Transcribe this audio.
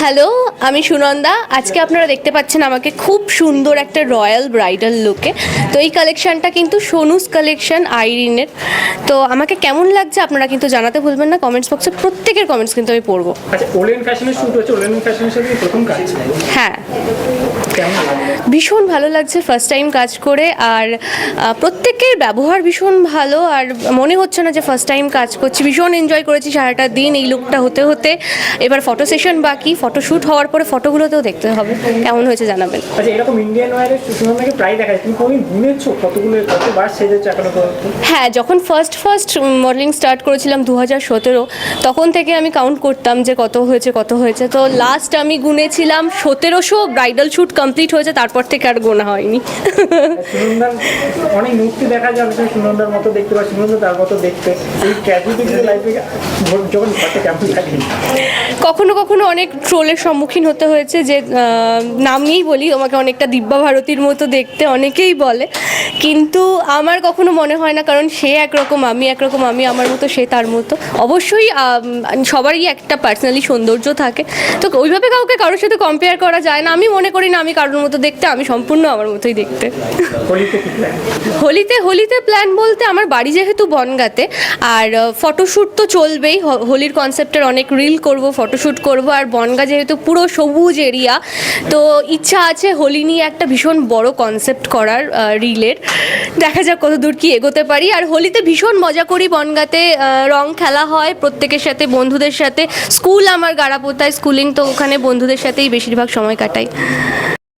Hello আমি সুনন্দা। আজকে আপনারা দেখতে পাচ্ছেন আমাকে খুব সুন্দর একটা রয়্যাল ব্রাইডাল লুকে তো এই কালেকশানটা কিন্তু সোনুস কালেকশন আইরিনের। তো আমাকে কেমন লাগছে আপনারা কিন্তু জানাতে ভুলবেন না। কমেন্টস বক্সে প্রত্যেকের কমেন্টস কিন্তু আমি পড়ব। আচ্ছা হ্যাঁ। ভীষণ ভালো লাগছে ফার্স্ট টাইম কাজ করে। আর প্রত্যেকের ব্যবহার ভীষণ ভালো। আর মনে হচ্ছে না যে ফার্স্ট টাইম কাজ করছি। ভীষণ এনজয় করেছি সারাটা দিন এই লুকটা হতে হতে। এবার ফটো সেশন বাকি ফটোশ্যুট হওয়ার পরে ফটোগুলোতেও দেখতে হবে কেমন হয়েছে জানাবেন। আচ্ছা এরকম ইন্ডিয়ান ওয়ারের প্রায় দেখা যায়। তুমি কোনোদিন গুনেছো কতগুলো কতবার সেজেছো এখনও হ্যাঁ যখন ফার্স্ট ফার্স্ট মডেলিং স্টার্ট করেছিলাম দু হাজার সতেরো তখন থেকে আমি কাউন্ট করতাম যে কত হয়েছে কত হয়েছে। তো লাস্ট আমি গুনেছিলাম সতেরোশো ব্রাইডাল শ্যুট কমপ্লিট হয়েছে তারপর থেকে আর গোনা হয়নি। অনেক মূর্তি দেখা যায় অনেক সুনন্দার মতো দেখতে বা সুনন্দা তার মতো দেখতে। এই ক্যাজুয়ালিটি লাইফে যখন কখনো কখনো অনেক ট্রোলের সম্মুখীন হতে হয়েছে যে আহ, নাম নিয়েই বলি আমাকে অনেকটা দিব্যা ভারতীর মতো দেখতে অনেকেই বলে। কিন্তু আমার কখনো মনে হয় না কারণ সে একরকম আমি একরকম আমি আমার মতো সে তার মতো। অবশ্যই সবারই একটা পার্সোনালি সৌন্দর্য থাকে। তো ওইভাবে কাউকে কারোর সাথে কম্পেয়ার করা যায় না। আমি মনে করি না আমি কারোর মতো দেখতে আমি সম্পূর্ণ আমার মতোই দেখতে। হোলিতে হোলিতে প্ল্যান বলতে আমার বাড়ি যেহেতু বনগাতে আর ফটোশ্যুট তো চলবেই। হোলির কনসেপ্টের অনেক রিল করব ফটোশ্যুট করব আর বনগা যেহেতু পুরো সবুজ এরিয়া, তো ইচ্ছা আছে হোলি নিয়ে একটা ভীষণ বড় কনসেপ্ট করার রিলের। দেখা যাক কত দূর কি এগোতে পারি। আর হোলিতে ভীষণ মজা করি বনগাতে রং খেলা হয় প্রত্যেকের সাথে, বন্ধুদের সাথে। স্কুল আমার গাড়াপোতায়, স্কুলিং তো ওখানে বন্ধুদের সাথেই বেশিরভাগ সময় কাটাই।